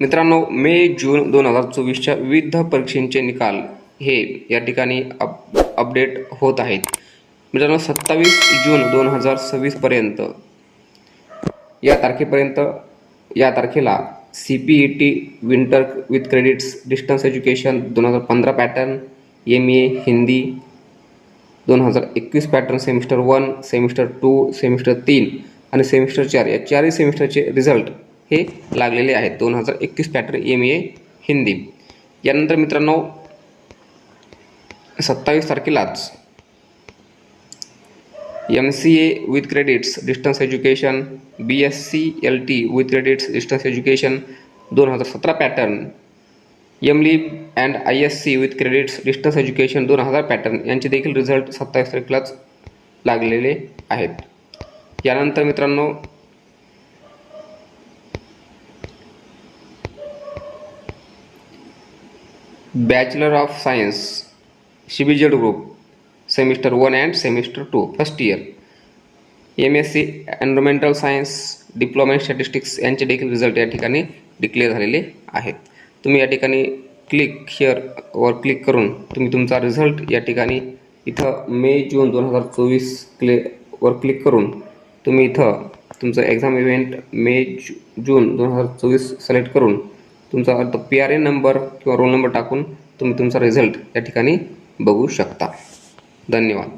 मित्रांनो मे जून दोन हजार चोवीसच्या विविध परीक्षांचे निकाल हे या ठिकाणी अप अपडेट होत आहेत. मित्रांनो सत्तावीस जून दोन हजार सव्वीसपर्यंत या तारखेपर्यंत या तारखेला C P E T winter with credits distance education दोन हजार पंधरा पॅटर्न एम ए हिंदी दोन हजार एकवीस pattern semester one semester two semester तीन आणि सेमिस्टर चार. या चारही सेमिस्टरचे रिझल्ट हे लागलेले आहेत. दोन हजार एकवीस पॅटर्न एम ए हिंदी. यानंतर मित्रांनो सत्तावीस तारखेलाच M C A with credits distance education B S C L T with credits distance education दोन हजार सतरा pattern M lib and I S C with credits distance education दोन हजार पॅटर्न यांचे देखील रिझल्ट सत्तावीस तारखेलाच लागलेले आहेत. यानंतर मित्रांनो bachelor of science CBZ group semester one and semester two first year M S C environmental science diploma in statistics यांचे देखील रिझल्ट या ठिकाणी डिक्लेअर झालेले आहेत तुम्ही या ठिकाणी क्लिक हिअर वर क्लिक करून तुम्ही तुमचा रिझल्ट या ठिकाणी इथं मे जून दोन हजार चोवीस क्ले वर क्लिक करून तुम्ही इथं तुमचं एक्झाम इव्हेंट मे जू जून दोन हजार चोवीस सिलेक्ट करून तुमचा तो पी आर एन नंबर किंवा रोल नंबर टाकून तुम्ही तुमचा रिझल्ट या ठिकाणी बघू शकता. धन्यवाद.